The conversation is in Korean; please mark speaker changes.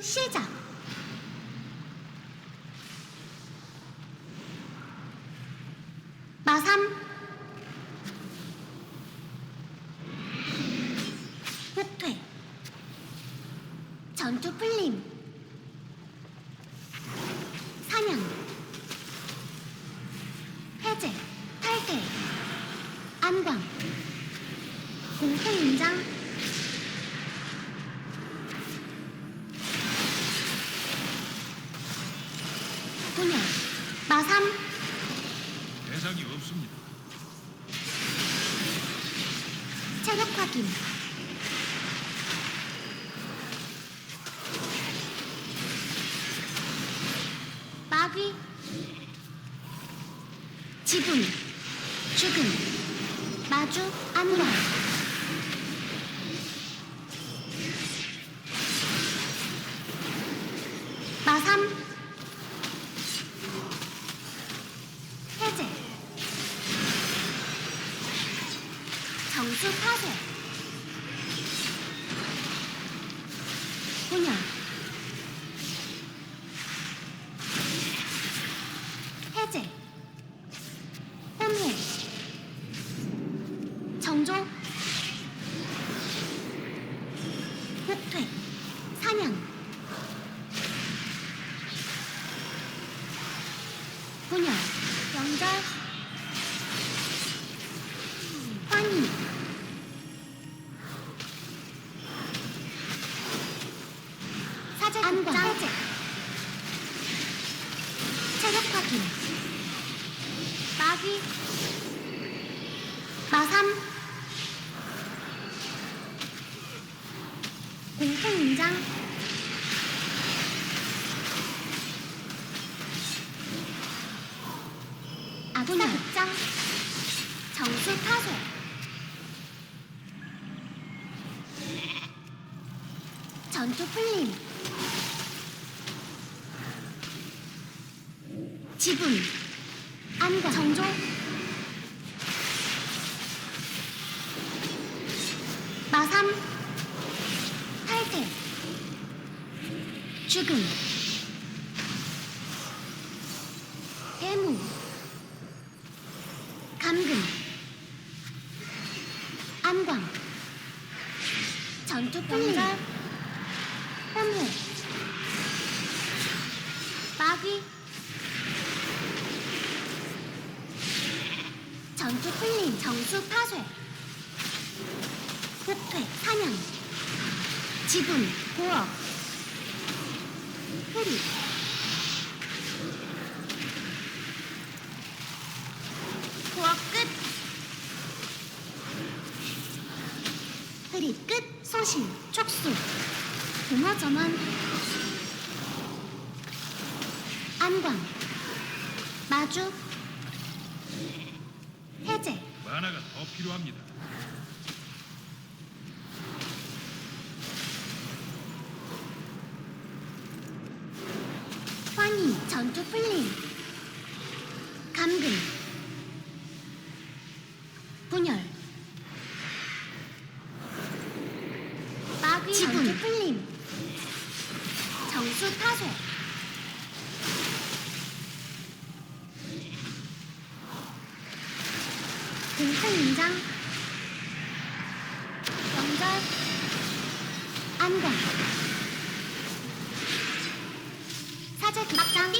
Speaker 1: 시작. 마삼. 후퇴. 전투 풀림. 사냥. 해제 탈퇴. 안광. 공포 인장 분열 마삼.
Speaker 2: 대상이 없습니다.
Speaker 1: 체력 확인. 마귀. 지분 죽음. 마주. 안말 해제 혼회 정조 복퇴. 사냥. 분열. 연결 환희. 사제 안광 해제 체력 확인 마귀 마삼. 공포 인장. 아군의 극장. 정수 파쇄. 전투 풀림. 지분 안과 정조? 마삼? 탈퇴 죽음. 대무 감금. 안광. 전투 풀림 혼회 마귀 전투 풀림 정수 파쇄. 폭퇴 사냥 지분 고업 흐리. 고업 끝. 흐리 끝 소신 촉수. 공허 전환 안광. 마주 해제.
Speaker 2: 만화가 더 필요합니다.
Speaker 1: 환희 전투 풀림 감금. 분열. 마귀 지분 전투 풀림 정수 파쇄 공포 인장? 연결 안광 사제 극장